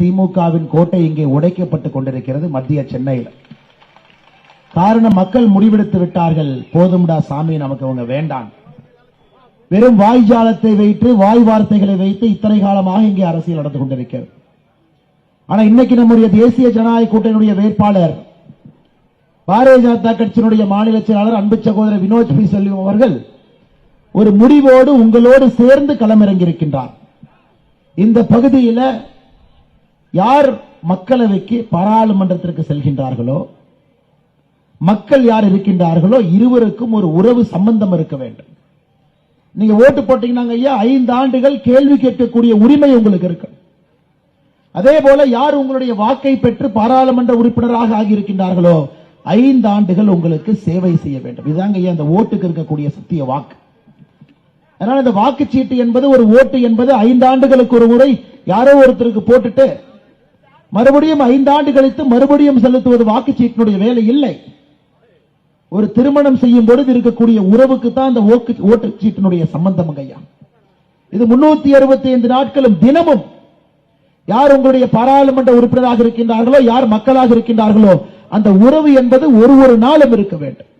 திமுகவின் கோட்டை இங்கே உடைக்கப்பட்டுக் கொண்டிருக்கிறது மத்திய சென்னையில். காரணம் மக்கள் முடிவெடுத்து விட்டார்கள். போதும்டா சாமி நமக்கு அவங்க வேண்டாம். வெறும் வாய் ஜாலத்தை வைத்து வாய் வார்த்தைகளை வைத்து இத்தனை காலமாக இங்கே அரசியல் நடந்து கொண்டிருக்கிறது. ஆனா இன்னைக்கு நம்முடைய தேசிய ஜனநாயக கூட்டணியுடைய வேட்பாளர் பாரதிய ஜனதா கட்சியினுடைய மாநில செயலாளர் அன்பு சகோதரர் வினோத் பி. செல்வம் அவர்கள் ஒரு முடிவோடு உங்களோடு சேர்ந்து களமிறங்கியிருக்கின்றார். இந்த பகுதியில் யார் மக்களவைக்கு பாராளுமன்றத்திற்கு செல்கின்றார்களோ மக்கள் யார் இருக்கின்றார்களோ இருவருக்கும் ஒரு உறவு சம்பந்தம் இருக்க வேண்டும். நீங்க ஓட்டு போட்டீங்கன்னா ஐயா ஐந்து ஆண்டுகள் கேள்வி கேட்கக்கூடிய உரிமை உங்களுக்கு இருக்கு. அதே போல யார் உங்களுடைய வாக்கை பெற்று பாராளுமன்ற உறுப்பினராக ஆகியிருக்கின்றார்களோ ஐந்து ஆண்டுகள் உங்களுக்கு சேவை செய்ய வேண்டும். இதுதாங்க ஐயா அந்த ஓட்டுக்கு இருக்கக்கூடிய சத்திய வாக்கு. அதனால இந்த வாக்குச்சீட்டு என்பது ஒரு ஓட்டு என்பது ஐந்து ஆண்டுகளுக்கு ஒரு முறை யாரோ ஒருத்தருக்கு போட்டுட்டு மறுபடியும் ஐந்து ஆண்டு கழித்து மறுபடியும் செலுத்துவது வாக்குச்சீட்டினுடைய வேலை இல்லை. ஒரு திருமணம் செய்யும் பொழுது இருக்கக்கூடிய உறவுக்கு தான் அந்த ஓக்கு ஓட்டுச்சீட்டினுடைய சம்பந்தம் ஐயா. இது முன்னூத்தி அறுபத்தி ஐந்து நாட்களும் தினமும் யார் உங்களுடைய பாராளுமன்ற உறுப்பினராக இருக்கின்றார்களோ யார் மக்களாக இருக்கின்றார்களோ அந்த உறவு என்பது ஒரு ஒரு நாளும் இருக்க வேண்டும்.